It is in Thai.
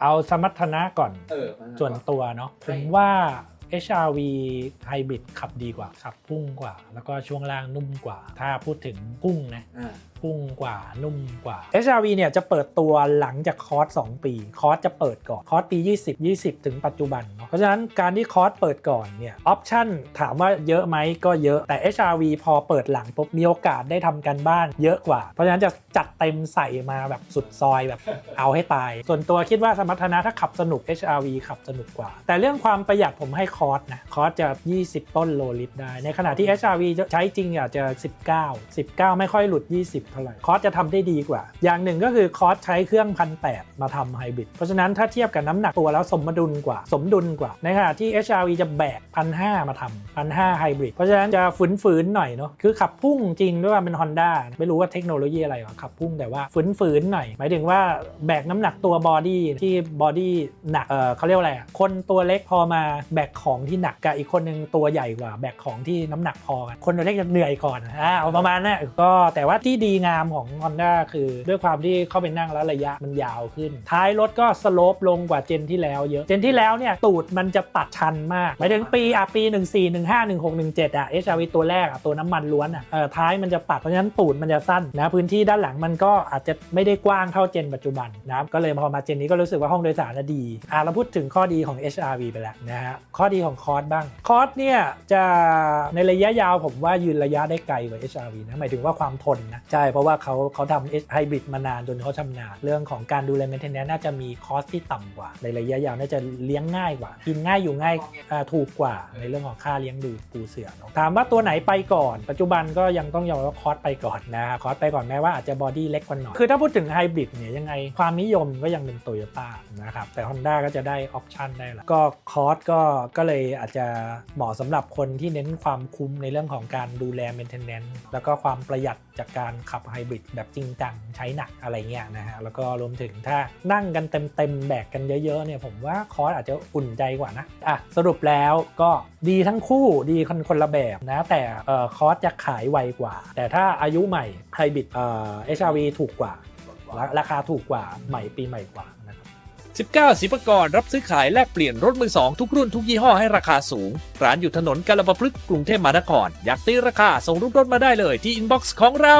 เอาสมรรถนะก่อนเออส่วนตัวเนาะใช่ผมว่า HRV Hybrid ขับดีกว่า ขับพุ่งกว่า แล้วก็ช่วงล่างนุ่มกว่า ถ้าพูดถึงพุ่งนะอ่าพุ่งกว่านุ่มกว่า HRV เนี่ยจะเปิดตัวหลังจากคอร์ส2 ปี คอร์สจะเปิดก่อน คอร์สปี 20 20 ถึงปัจจุบันเนาะเพราะฉะนั้นการที่คอร์สเปิดก่อนเนี่ยออปชั่นถามว่าเยอะไหมก็เยอะแต่ HRV พอเปิดหลังปุ๊บมีโอกาสได้ทำกันบ้านเยอะกว่า เพราะฉะนั้นจะจัดเต็มใส่มาแบบสุดซอยแบบเอาให้ตาย ส่วนตัวคิดว่าสมรรถนะถ้าขับสนุก HRV ขับสนุกกว่า แต่เรื่องความประหยัดผมให้คอร์สนะคอร์สจะ 20 ต้นโลลิตรได้ ในขณะที่ HRV จะใช้จริงอาจจะ 19 19 ไม่ค่อยหลุด 20เท่าไหร่คอร์สจะทำได้ดีกว่า อย่างหนึ่งก็คือคอร์สใช้เครื่องพันแมาทำไฮบริดเพราะฉะนั้นถ้าเทียบกับน้ำหนักตัวแล้วสมดุลกว่า สมดุลกว่าในขณะที่ HRV จะแบกพันหมาทำพันห้าไฮบริดเพราะฉะนั้นจะฝืนๆหน่อยเนาะคือขับพุ่งจริงด้วยว่าเป็น Honda ไม่รู้ว่าเทคโนโลยีอะไรหรอขับพุ่งแต่ว่าฝืนๆหน่อย หมายถึงว่าแบกน้ำหนักตัวบอดี้ที่บอดี้หนักเออเขาเรียกว่าอะไรอะคนตัวเล็กพอมาแบกของที่หนักกับอีกคนนึงตัวใหญ่กว่าแบกของที่น้ำหนักพอกันคนตัวเล็กจะเหนื่อยก่อนอ่าเอาประมาณนั้นก็แต่ว่าที่ดีงามของ Honda คือด้วยความที่เข้าไปนั่งแล้วระยะมันยาวขึ้น ท้ายรถก็สโลปลงกว่าเจนที่แล้วเยอะ เจนที่แล้วเนี่ยตูดมันจะตัดชันมากหมายถึงปีอะปี 14 15 16 17อะ HRV ตัวแรกอะตัวน้ำมันล้วนอะเออท้ายมันจะตัดเพราะฉะนั้นตูดมันจะสั้นนะพื้นที่ด้านหลังมันก็อาจจะไม่ได้กว้างเท่าเจนปัจจุบันนะก็เลยพอมาเจนนี้ก็รู้สึกว่าห้องโดยสารน่ะดีอะเราพูดถึงข้อดีของ HRV ไปแล้วนะฮะข้อดีของคอร์สบ้าง คอร์สเนี่ยจะในระยะยาวผมว่ายืนระยะได้ไกลกว่า HRV นะหมายถึงว่าความทนนะใช่เพราะว่าเขาเขาทำไฮบริดมานานจนเขาชำนาญเรื่องของการดูแล maintenance น่าจะมีคอสที่ต่ำกว่า ในระยะยาวน่าจะเลี้ยงง่ายกว่า กินง่ายอยู่ง่ายอ่าถูกกว่าในเรื่องของค่าเลี้ยงดูปูเสือเนอะถามว่าตัวไหนไปก่อน ปัจจุบันก็ยังต้องยอมรับว่าคอสไปก่อนนะคอสไปก่อนแม้ว่าอาจจะบอดี้เล็กกว่าหน่อยคือถ้าพูดถึงไฮบริดเนี่ยยังไงความนิยมก็ยังเป็นโตโยต้านะครับแต่ Honda ก็จะได้ออปชันได้ละก็คอสก็ก็เลยอาจจะเหมาะสำหรับคนที่เน้นความคุ้มในเรื่องของการดูแล maintenance แล้วก็ความประหยัดจากการขับไฮบริดแบบจริงจังใช้หนักอะไรเงี้ยนะฮะแล้วก็รวมถึงถ้านั่งกันเต็มๆแบกกันเยอะๆเนี่ยผมว่าคอสอาจจะอุ่นใจกว่านะอะสรุปแล้วก็ดีทั้งคู่ดีคนคนละแบบนะแต่เอ่อคอสจะขายไวกว่า แต่ถ้าอายุใหม่ไฮบริดเอ่อ HRV ถูกกว่าราราคาถูกกว่าใหม่ปีใหม่กว่านะครับ19สิบกรรับซื้อขายแลกเปลี่ยนรถมือสองทุกรุ่นทุกยี่ห้อให้ราคาสูง ร้านอยู่ถนนกาลปพฤกษ์กรุงเทพมหานคร อยากตีราคาส่งรูปรถมาได้เลยที่อินบ็อกซ์ของเรา